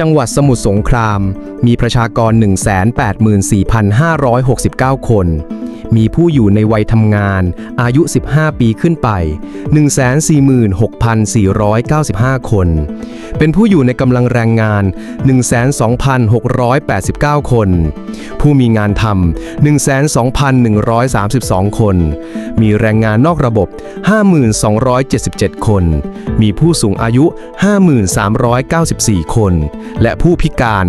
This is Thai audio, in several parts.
จังหวัดสมุทรสงคราม มีประชากร 184,569 คน มีผู้อยู่ในวัยทำงาน อายุ 15 ปีขึ้นไป 146,495 คน เป็นผู้อยู่ในกำลังแรงงาน 102,689 คน ผู้มีงานทำ102,132 คน มีแรงงานนอกระบบ 5,277 คน มีผู้สูงอายุ 5,394 คน และผู้พิการ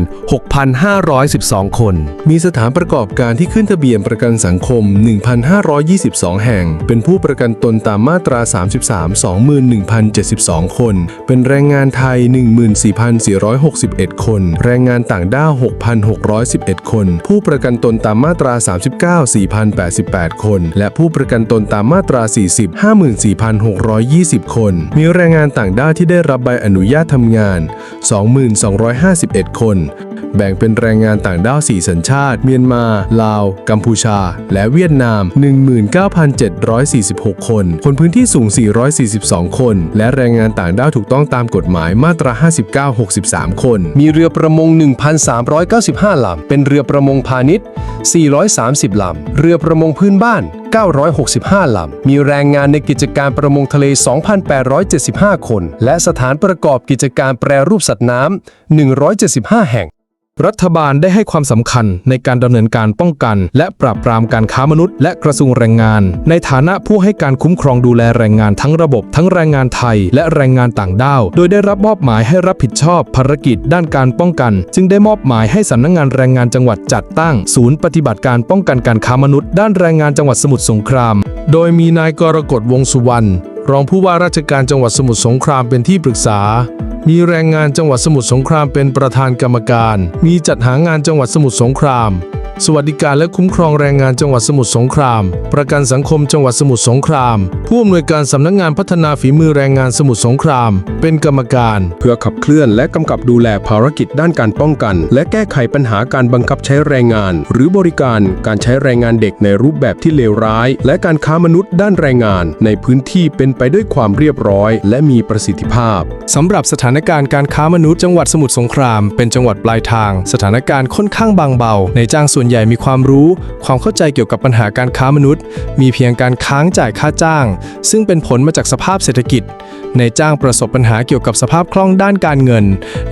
6,512 คน มีสถานประกอบการที่ขึ้นทะเบียนประกันสังคม1,522 แห่ง เป็นผู้ประกันตนตามมาตรา 33 21,072 คน เป็นแรงงานไทย 14,461 คน แรงงานต่างด้าว 6,611 คน ผู้ประกันตนตามมาตรา 39 4,088 คน และผู้ประกันตนตามมาตรา 40 54,620 คน มีแรงงานต่างด้าวที่ได้รับใบอนุญาตทำงาน 2,251 คน แบ่งเป็นแรงงานต่างด้าว 4 สัญชาติ เมียนมา ลาว กัมพูชา และเวียดนาม 19,746 คน คนพื้นที่สูง 442 คน และแรงงานต่างด้าวถูกต้องตามกฎหมายมาตรา 59 63 คน มีเรือประมง 1,395 ลำ เป็นเรือประมงพาณิชย์ 430 ลำ เรือประมงพื้นบ้าน 965 ลำ มีแรงงานในกิจการประมงทะเล 2,875 คน และสถานประกอบกิจการแปรรูปสัตว์น้ำ 175 แห่ง รัฐบาลได้ให้ความสำคัญในการดำเนินการป้องกัน และปราบปรามการค้ามนุษย์ และกระทรวงแรงงาน ในฐานะผู้ให้การคุ้มครองดูแลแรงงานทั้งระบบ ทั้งแรงงานไทย และแรงงานต่างด้าว โดยได้รับมอบหมายให้รับผิดชอบภารกิจด้านการป้องกัน จึงได้มอบหมายให้สำนักงานแรงงานจังหวัดจัดตั้ง ศูนย์ปฏิบัติการป้องกันการค้ามนุษย์ ด้านแรงงานจังหวัดสมุทรสงคราม โดยมีนายกรกฎวงสุวรรณรองผู้ว่าราชการจังหวัดสมุทรสงครามเป็นที่ปรึกษา มีแรงงานจังหวัดสมุทรสงครามเป็นประธานกรรมการ มีจัดหางานจังหวัดสมุทรสงคราม สวัสดิการและคุ้มครองแรงงานจังหวัดสมุทรสงคราม ประกันสังคมจังหวัดสมุทรสงครามผู้อำนวยการสำนักงานพัฒนาฝีมือแรงงานสมุทรสงคราม เป็นกรรมการ เพื่อขับเคลื่อนและกำกับดูแลภารกิจด้านการป้องกัน และแก้ไขปัญหาการบังคับใช้แรงงาน หรือบริการการใช้แรงงานเด็กในรูปแบบที่เลวร้าย และการค้ามนุษย์ด้านแรงงาน ในพื้นที่เป็นไปด้วยความเรียบร้อย และมีประสิทธิภาพสำหรับสถานการณ์การค้ามนุษย์จังหวัดสมุทรสงคราม เป็นจังหวัดปลายทาง สถานการณ์ค่อนข้างบางเบา ในจ้างส่วนใหญ่มีความรู้ ความเข้าใจเกี่ยวกับปัญหาการค้ามนุษย์ มีเพียงการค้างจ่ายค่าจ้างซึ่งเป็นผลมาจากสภาพเศรษฐกิจ ในจ้างประสบปัญหาเกี่ยวกับสภาพคล่องด้านการเงิน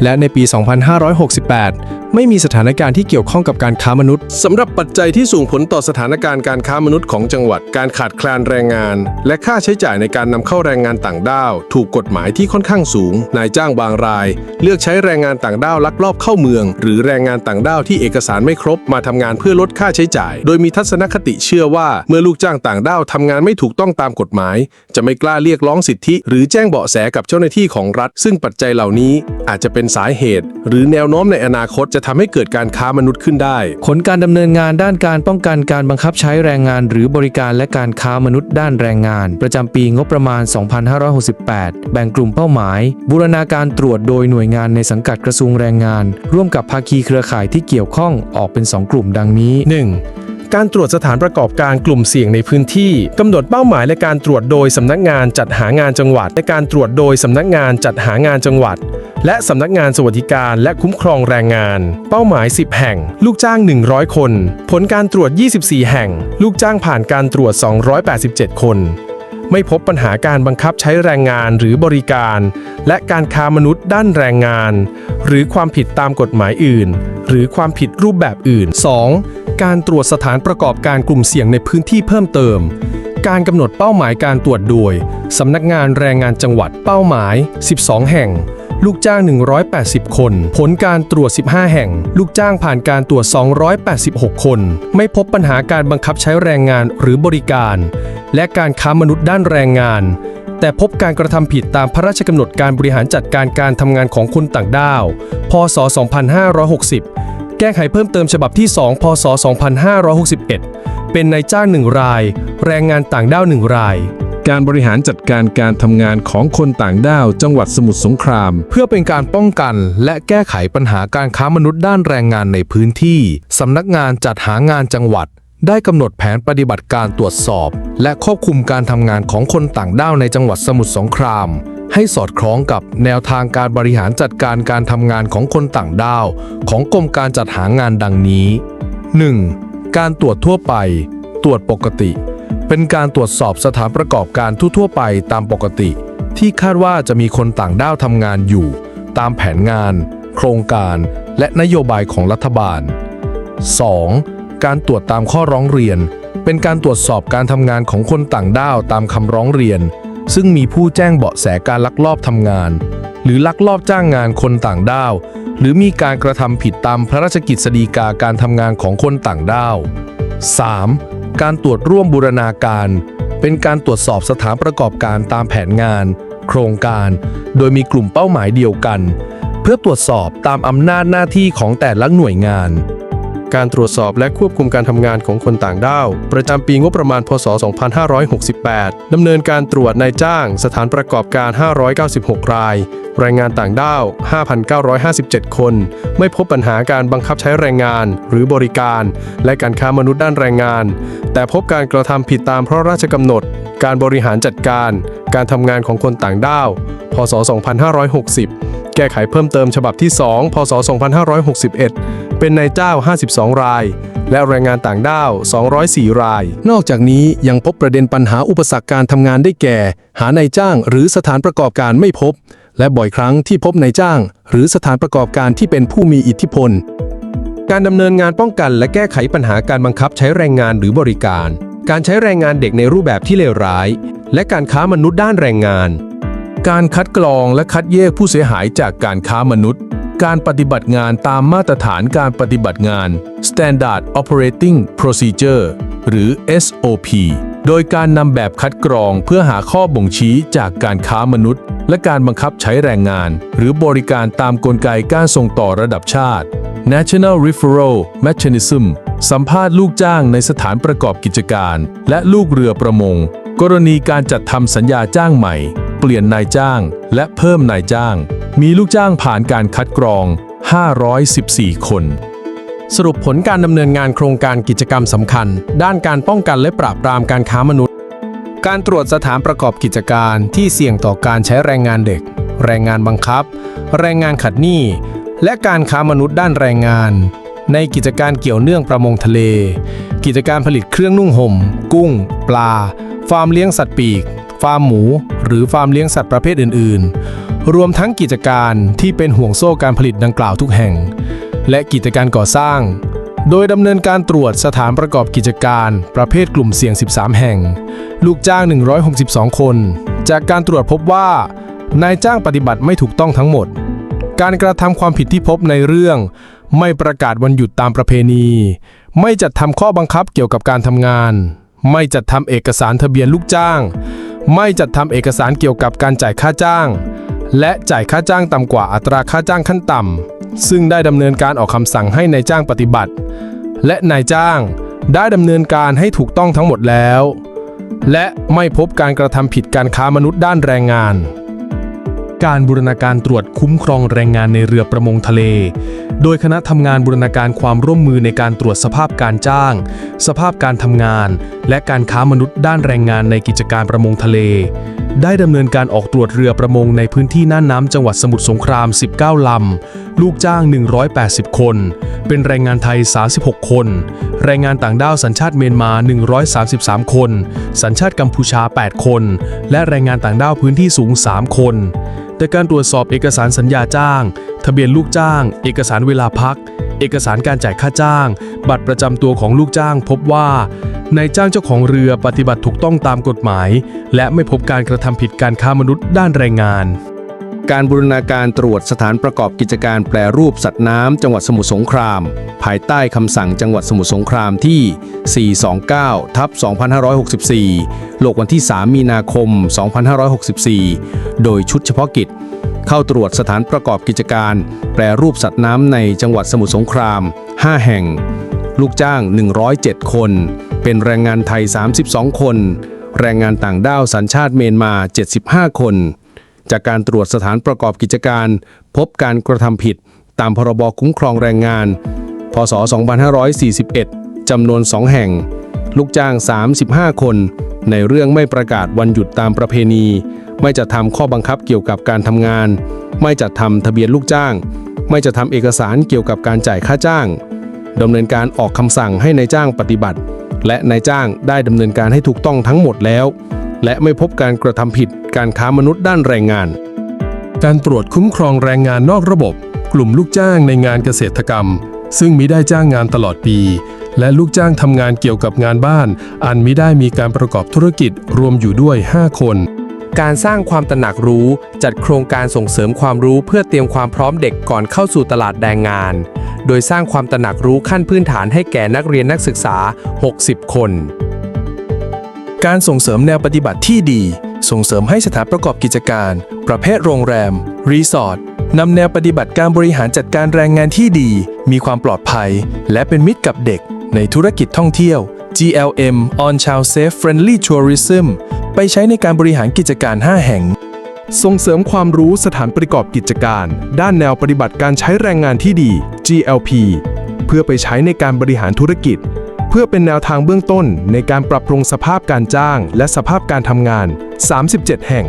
และในปี 2568 ไม่มีสถานการณ์ที่เกี่ยวข้องกับการค้ามนุษย์สำหรับปัจจัยที่ส่งผลต่อสถานการณ์การค้ามนุษย์ของจังหวัดการขาดแคลนแรงงาน และค่าใช้จ่ายในการนำเข้าแรงงานต่างด้าว ถูกกฎหมายที่ค่อนข้างสูง นายจ้างบางราย เลือกใช้แรงงานต่างด้าวลักลอบเข้าเมือง หรือแรงงานต่างด้าวที่เอกสารไม่ครบมาทำงานเพื่อลดค่าใช้จ่าย โดยมีทัศนคติเชื่อว่า เมื่อลูกจ้างต่างด้าวทำงานไม่ถูกต้องตามกฎหมาย จะไม่กล้าเรียกร้องสิทธิ หรือแจ้งเบาะแสกับเจ้าหน้าที่ของรัฐ ซึ่งปัจจัยเหล่านี้อาจจะเป็นสาเหตุ หรือแนวโน้มในอนาคตจะทำให้เกิดการค้ามนุษย์ขึ้นได้ ผลการดำเนินงานด้านการป้องกันการบังคับใช้แรงงาน หรือบริการและการค้ามนุษย์ด้านแรงงาน ประจำปีงบประมาณ 2568 แบ่งกลุ่มเป้าหมาย บูรณาการตรวจโดยหน่วยงานในสังกัดกระทรวงแรงงาน ร่วมกับภาคีเครือข่ายที่เกี่ยวข้องออกเป็น 2 กลุ่มดังนี้ 1. การตรวจสถานประกอบการกลุ่มเสี่ยงในพื้นที่กำหนดเป้าหมายและการตรวจโดยสำนักงานจัดหางานจังหวัดและการตรวจโดยสำนักงานจัดหางานจังหวัด และสำนักงานสวัสดิการและคุ้มครองแรงงาน เป้าหมาย 10 แห่ง ลูกจ้าง 100 คน ผลการตรวจ 24 แห่ง ลูกจ้างผ่านการตรวจ 287 คน ไม่พบปัญหาการบังคับใช้แรงงานหรือบริการ และการค้ามนุษย์ด้านแรงงาน หรือความผิดตามกฎหมายอื่น หรือความผิดรูปแบบอื่น 2. การตรวจสถานประกอบการกลุ่มเสี่ยงในพื้นที่เพิ่มเติม การกำหนดเป้าหมายการตรวจโดย สำนักงานแรงงานจังหวัดเป้าหมาย 12 แห่ง ลูกจ้าง 180 คน ผลการตรวจ 15 แห่ง ลูกจ้างผ่านการตรวจ 286 คน ไม่พบปัญหาการบังคับใช้แรงงานหรือบริการ และการค้ามนุษย์ด้านแรงงาน แต่พบการกระทำผิดตามพระราชกำหนดการบริหารจัดการการทำงานของคนต่างด้าว พศ 2560 แก้ไขเพิ่มเติมฉบับที่ 2 พศ 2561 เป็นนายจ้าง1ราย แรงงานต่างด้าว1ราย การบริหารจัดการการทำงานของคนต่างด้าวจังหวัดสมุทรสงคราม เพื่อเป็นการป้องกันและแก้ไขปัญหาการค้ามนุษย์ด้านแรงงานในพื้นที่ สำนักงานจัดหางานจังหวัด ได้กำหนดแผนปฏิบัติการตรวจสอบ และควบคุมการทำงานของคนต่างด้าวในจังหวัดสมุทรสงคราม ให้สอดคล้องกับแนวทางการบริหารจัดการการทำงานของคนต่างด้าว ของกรมการจัดหางานดังนี้ 1. การตรวจทั่วไป ตรวจปกติ เป็นการตรวจสอบสถานประกอบการทั่วๆไปตามปกติ ที่คาดว่าจะมีคนต่างด้าวทำงานอยู่ ตามแผนงาน โครงการ และนโยบายของรัฐบาล 2. การตรวจตามข้อร้องเรียน เป็นการตรวจสอบการทำงานของคนต่างด้าวตามคำร้องเรียน ซึ่งมีผู้แจ้งเบาะแสการลักลอบทำงาน หรือลักลอบจ้างงานคนต่างด้าว หรือมีการกระทำผิดตามพระราชกิจสฎีกาการทำงานของคนต่างด้าว 3. การตรวจร่วมบูรณาการ เป็นการตรวจสอบสถานประกอบการตามแผนงาน โครงการ โดยมีกลุ่มเป้าหมายเดียวกัน เพื่อตรวจสอบตามอำนาจหน้าที่ของแต่ละหน่วยงาน การตรวจสอบและควบคุมการทำงานของคนต่างด้าว ประจำปีงบประมาณพศ 2568 ดำเนินการตรวจนายจ้าง สถานประกอบการ 596 ราย แรงงานต่างด้าว 5,957 คน ไม่พบปัญหาการบังคับใช้แรงงาน หรือบริการ และการค้ามนุษย์ด้านแรงงาน แต่พบการกระทำผิดตามพระราชกำหนด การบริหารจัดการ การทำงานของคนต่างด้าว พศ 2560 แก้ไขเพิ่มเติมฉบับที่ 2 พศ 2561 เป็นนายเจ้า 52 ราย และแรงงานต่างด้าว 204 ราย นอกจากนี้ยังพบประเด็นปัญหาอุปสรรคการทำงานได้แก่ หานายจ้างหรือสถานประกอบการไม่พบ และบ่อยครั้งที่พบนายจ้าง หรือสถานประกอบการที่เป็นผู้มีอิทธิพล การดำเนินงานป้องกันและแก้ไขปัญหาการบังคับใช้แรงงานหรือบริการ การใช้แรงงานเด็กในรูปแบบที่เลวร้าย และการค้ามนุษย์ด้านแรงงาน การคัดกรองและคัดแยกผู้เสียหายจากการค้ามนุษย์ การปฏิบัติงานตามมาตรฐานการปฏิบัติงาน Standard Operating Procedure หรือ SOP โดยการนำแบบคัดกรองเพื่อหาข้อบ่งชี้จากการค้ามนุษย์ และการบังคับใช้แรงงาน หรือบริการตามกลไกการส่งต่อระดับชาติ National Referral Mechanism สัมภาษณ์ลูกจ้างในสถานประกอบกิจการ และลูกเรือประมง กรณีการจัดทำสัญญาจ้างใหม่ เปลี่ยนนายจ้าง และเพิ่มนายจ้าง มีลูกจ้างผ่านการคัดกรอง 514 คน สรุปผลการดำเนินงานโครงการกิจกรรมสำคัญ ด้านการป้องกันและปราบปรามการค้ามนุษย์ การตรวจสถานประกอบกิจการที่เสี่ยงต่อการใช้แรงงานเด็ก แรงงานบังคับ แรงงานขัดหนี้ และการค้ามนุษย์ด้านแรงงาน ในกิจการเกี่ยวเนื่องประมงทะเล กิจการผลิตเครื่องนุ่งห่ม กุ้ง ปลา ฟาร์มเลี้ยงสัตว์ปีก ฟาร์มหมู รือฟาร์มเลี้ยงสัตว์ประเภทอื่น ๆ รวมทั้งกิจการที่เป็นห่วงโซ่การผลิตดังกล่าวทุกแห่ง และกิจการก่อสร้าง โดยดำเนินการตรวจสถานประกอบกิจการประเภทกลุ่มเสี่ยง 13 แห่ง ลูกจ้าง 162 คน จากการตรวจพบว่านายจ้างปฏิบัติไม่ถูกต้องทั้งหมด การกระทำความผิดที่พบในเรื่อง ไม่ประกาศวันหยุดตามประเพณี ไม่จัดทำข้อบังคับเกี่ยวกับการทำงาน ไม่จัดทำเอกสารทะเบียนลูกจ้าง ไม่จัดทำเอกสารเกี่ยวกับการจ่ายค่าจ้าง และจ่ายค่าจ้างต่ำกว่าอัตราค่าจ้างขั้นต่ำซึ่งได้ดำเนินการออกคำสั่งให้นายจ้างปฏิบัติ และนายจ้างได้ดำเนินการให้ถูกต้องทั้งหมดแล้ว และไม่พบการกระทำผิดการค้ามนุษย์ด้านแรงงาน การบูรณาการตรวจคุ้มครองแรงงานในเรือประมงทะเล โดยคณะทำงานบูรณาการความร่วมมือในการตรวจสภาพการจ้าง สภาพการทำงาน และการค้ามนุษย์ด้านแรงงานในกิจการประมงทะเล ได้ดำเนินการออกตรวจเรือประมงในพื้นที่น่านน้ำจังหวัดสมุทรสงคราม 19 ลำ ลูกจ้าง 180 คน เป็นแรงงานไทย 36 คน แรงงานต่างด้าวสัญชาติเมียนมา 133 คน สัญชาติกัมพูชา 8 คน และแรงงานต่างด้าวพื้นที่สูง 3 คน แต่การตรวจสอบเอกสารสัญญาจ้าง ทะเบียนลูกจ้าง เอกสารเวลาพัก เอกสารการจ่ายค่าจ้าง บัตรประจำตัวของลูกจ้าง พบว่านายจ้างเจ้าของเรือปฏิบัติถูกต้องตามกฎหมาย และไม่พบการกระทำผิดการค้ามนุษย์ด้านแรงงาน การบูรณาการตรวจสถานประกอบกิจการแปรรูปสัตว์น้ำจังหวัดสมุทรสงคราม ภายใต้คำสั่งจังหวัดสมุทรสงครามที่ 429 ทับ 2564 โลกวันที่ 3 มีนาคม 2564 โดยชุดเฉพาะกิจ เข้าตรวจสถานประกอบกิจการ แปรรูปสัตว์น้ำในจังหวัดสมุทรสงคราม 5 แห่ง ลูกจ้าง 107 คน เป็นแรงงานไทย 32 คน แรงงานต่างด้าวสัญชาติเมียนมา 75 คน จากการตรวจสถานประกอบกิจการ พบการกระทำผิด ตามพรบคุ้มครองแรงงาน พศ 2541 จำนวน 2 แห่ง ลูกจ้าง 35 คน ในเรื่องไม่ประกาศวันหยุดตามประเพณี ไม่จะทำข้อบังคับเกี่ยวกับการทำงาน ไม่จัดทำทะเบียนลูกจ้าง ไม่จะทำเอกสารเกี่ยวกับการจ่ายค่าจ้างดำเนินการออกคำสั่งให้นายจ้างปฏิบัติ และนายจ้างได้ดำเนินการให้ถูกต้องทั้งหมดแล้ว และไม่พบการกระทำผิดการค้ามนุษย์ด้านแรงงาน การตรวจคุ้มครองแรงงานนอกระบบ กลุ่มลูกจ้างในงานเกษตรกรรม ซึ่งมิได้จ้างงานตลอดปี และลูกจ้างทำงานเกี่ยวกับงานบ้าน อันมิได้มีการประกอบธุรกิจรวมอยู่ด้วย 5 คนการสร้างความตระหนักรู้ จัดโครงการส่งเสริมความรู้เพื่อเตรียมความพร้อมเด็กก่อนเข้าสู่ตลาดแรงงาน โดยสร้างความตระหนักรู้ขั้นพื้นฐานให้แก่นักเรียนนักศึกษา 60 คน การส่งเสริมแนวปฏิบัติที่ดี ส่งเสริมให้สถานประกอบกิจการ ประเภทโรงแรม รีสอร์ทนำแนวปฏิบัติการบริหารจัดการแรงงานที่ดี มีความปลอดภัย และเป็นมิตรกับเด็ก ในธุรกิจท่องเที่ยว GLM On Child Safe Friendly Tourism ไปใช้ในการบริหารกิจการ 5 แห่ง ส่งเสริมความรู้สถานประกอบกิจการ ด้านแนวปฏิบัติการใช้แรงงานที่ดี GLP เพื่อไปใช้ในการบริหารธุรกิจ พื่อเป็นแนวทางเบื้องต้นในการปรับปรุงสภาพการจ้าง และสภาพการทำงาน 37 แห่ง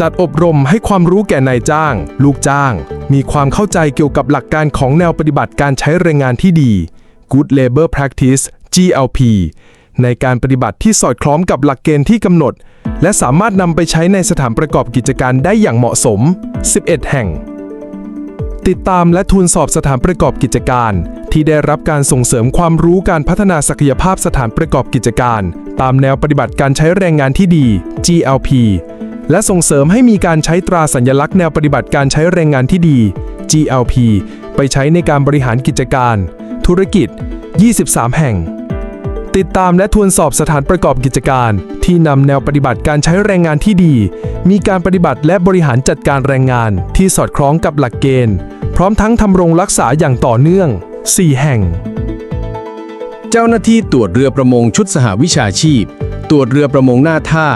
จัดอบรมให้ความรู้แก่นายจ้าง ลูกจ้าง มีความเข้าใจเกี่ยวกับหลักการของแนวปฏิบัติการใช้แรงงานที่ดี Good Labor Practice GLP ในการปฏิบัติที่สอดคล้องกับหลักเกณฑ์ที่กำหนด และสามารถนำไปใช้ในสถานประกอบกิจการได้อย่างเหมาะสม 11 แห่ง ติดตามและทูลสอบสถานประกอบกิจการ ที่ได้รับการส่งเสริมความรู้การพัฒนาศักยภาพสถานประกอบกิจการ ตามแนวปฏิบัติการใช้แรงงานที่ดี GLP และส่งเสริมให้มีการใช้ตราสัญลักษณ์แนวปฏิบัติการใช้แรงงานที่ดี GLP ไปใช้ในการบริหารกิจการ ธุรกิจ 23 แห่ง ติดตามและทวนสอบสถานประกอบกิจการ ที่นำแนวปฏิบัติการใช้แรงงานที่ดี มีการปฏิบัติและบริหารจัดการแรงงานที่สอดคล้องกับหลักเกณฑ์ พร้อมทั้งทำรงรักษาอย่างต่อเนื่อง 4 แห่ง เจ้าหน้าที่ตรวจเรือประมงชุดสหวิชาชีพ ตรวจเรือประมงหน้าท่า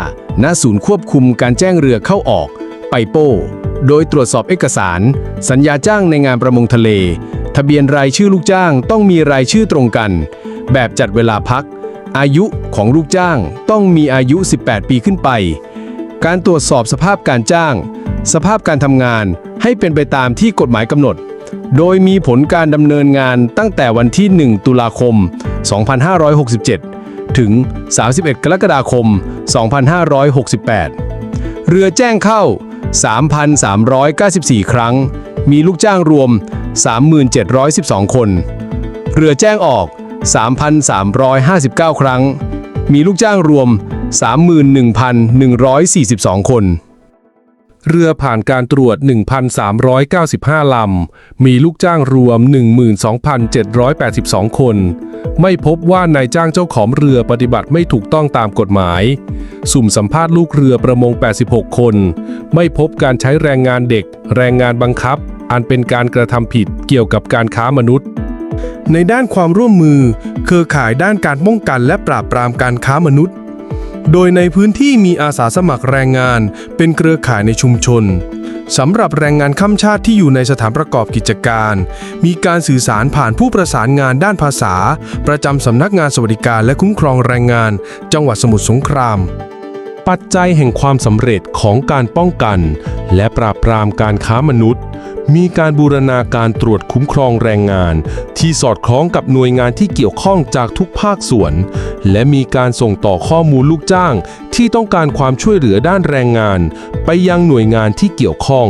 ณ ศูนย์ควบคุมการแจ้งเรือเข้าออก ไปโป้ โดยตรวจสอบเอกสาร สัญญาจ้างในงานประมงทะเล ทะเบียนรายชื่อลูกจ้างต้องมีรายชื่อตรงกัน แบบจัดเวลาพัก อายุของลูกจ้างต้องมีอายุ 18 ปีขึ้นไป การตรวจสอบสภาพการจ้าง สภาพการทำงานให้เป็นไปตามที่กฎหมายกำหนด โดยมีผลการดำเนินงานตั้งแต่วันที่ 1 ตุลาคม 2567 ถึง 31 กรกฎาคม 2568 เรือแจ้งเข้า 3,394 ครั้ง มีลูกจ้างรวม 3712 คน เรือแจ้งออก 3,359 ครั้ง มีลูกจ้างรวม 31,142 คน เรือผ่านการตรวจ 1,395 ลำ มีลูกจ้างรวม 12,782 คน ไม่พบว่านายจ้างเจ้าของเรือปฏิบัติไม่ถูกต้องตามกฎหมาย สุ่มสัมภาษณ์ลูกเรือประมง 86 คน ไม่พบการใช้แรงงานเด็ก แรงงานบังคับ อันเป็นการกระทำผิดเกี่ยวกับการค้ามนุษย์ ในด้านความร่วมมือ เครือข่ายด้านการป้องกันและปราบปรามการค้ามนุษย์ โดยในพื้นที่มีอาสาสมัครแรงงาน เป็นเครือข่ายในชุมชนสำหรับแรงงานข้ามชาติที่อยู่ในสถานประกอบกิจการ มีการสื่อสารผ่านผู้ประสานงานด้านภาษา ประจำสำนักงานสวัสดิการและคุ้มครองแรงงาน จังหวัดสมุทรสงคราม ปัจจัยแห่งความสำเร็จของการป้องกัน และปราบปรามการค้ามนุษย์ มีการบูรณาการตรวจคุ้มครองแรงงาน ที่สอดคล้องกับหน่วยงานที่เกี่ยวข้องจากทุกภาคส่วน และมีการส่งต่อข้อมูลลูกจ้าง ที่ต้องการความช่วยเหลือด้านแรงงาน ไปยังหน่วยงานที่เกี่ยวข้อง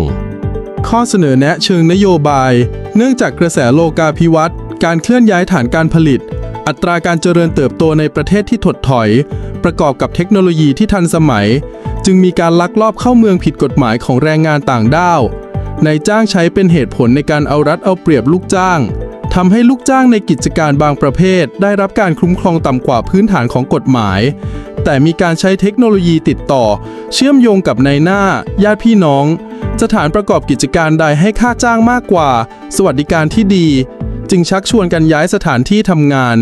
ข้อเสนอแนะเชิงนโยบาย เนื่องจากกระแสโลกาภิวัตน์การเคลื่อนย้ายฐานการผลิต อัตราการเจริญเติบโตในประเทศที่ถดถอย ประกอบกับเทคโนโลยีที่ทันสมัย จึงมีการลักลอบเข้าเมืองผิดกฎหมายของแรงงานต่างด้าวนายจ้างใช้เป็นเหตุผลในการเอารัดเอาเปรียบลูกจ้างทำให้ลูกจ้างในกิจการบางประเภท ได้รับการคุ้มครองต่ำกว่าพื้นฐานของกฎหมาย แต่มีการใช้เทคโนโลยีติดต่อ เชื่อมโยงกับนายหน้า ญาติพี่น้อง สถานประกอบกิจการใดให้ค่าจ้างมากกว่า สวัสดิการที่ดี จึงชักชวนกันย้ายสถานที่ทำงาน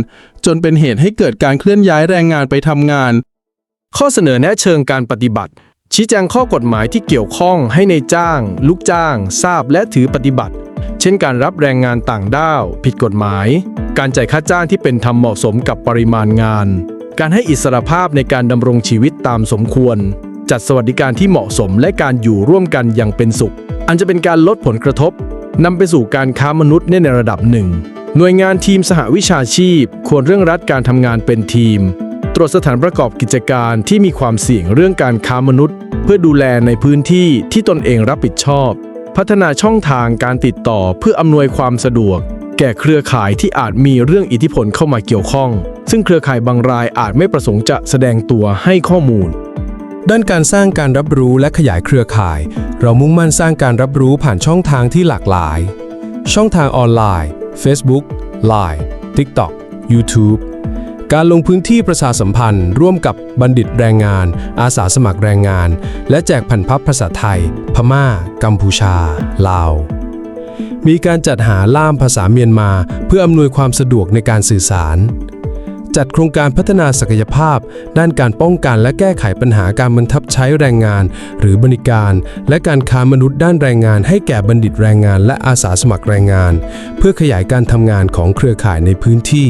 จนเป็นเหตุให้เกิดการเคลื่อนย้ายแรงงานไปทำงาน ข้อเสนอแนะเชิงการปฏิบัติ ชี้แจงข้อกฎหมายที่เกี่ยวข้องให้ในจ้าง ลูกจ้าง ทราบและถือปฏิบัติ เช่นการรับแรงงานต่างด้าว ผิดกฎหมาย การจ่ายค่าจ้างที่เป็นธรรมเหมาะสมกับปริมาณงาน การให้อิสรภาพในการดำรงชีวิตตามสมควร จัดสวัสดิการที่เหมาะสมและการอยู่ร่วมกันอย่างเป็นสุข อันจะเป็นการลดผลกระทบ นำไปสู่การค้ามนุษย์ในระดับหนึ่ง หน่วยงานทีมสหวิชาชีพ ควรเร่งรัดการทำงานเป็นทีม ตรวจสถานประกอบกิจการที่มีความเสี่ยงเรื่องการค้ามนุษย์ เพื่อดูแลในพื้นที่ที่ตนเองรับผิดชอบ พัฒนาช่องทางการติดต่อเพื่ออำนวยความสะดวก แก่เครือข่ายที่อาจมีเรื่องอิทธิพลเข้ามาเกี่ยวข้อง ซึ่งเครือข่ายบางรายอาจไม่ประสงค์จะแสดงตัวให้ข้อมูล ด้านการสร้างการรับรู้และขยายเครือข่าย เรามุ่งมั่นสร้างการรับรู้ผ่านช่องทางที่หลากหลาย ช่องทางออนไลน์ Facebook Line TikTok YouTube การลงพื้นที่ประชาสัมพันธ์ ร่วมกับบัณฑิตแรงงาน อาสาสมัครแรงงาน และแจกแผ่นพับภาษาไทย พม่า กัมพูชา ลาว มีการจัดหาล่ามภาษาเมียนมา เพื่ออำนวยความสะดวกในการสื่อสาร จัดโครงการพัฒนาศักยภาพ ด้านการป้องกันและแก้ไขปัญหาการบังคับใช้แรงงาน หรือบริการ และการค้ามนุษย์ด้านแรงงาน ให้แก่บัณฑิตแรงงาน และอาสาสมัครแรงงาน เพื่อขยายการทำงานของเครือข่ายในพื้นที่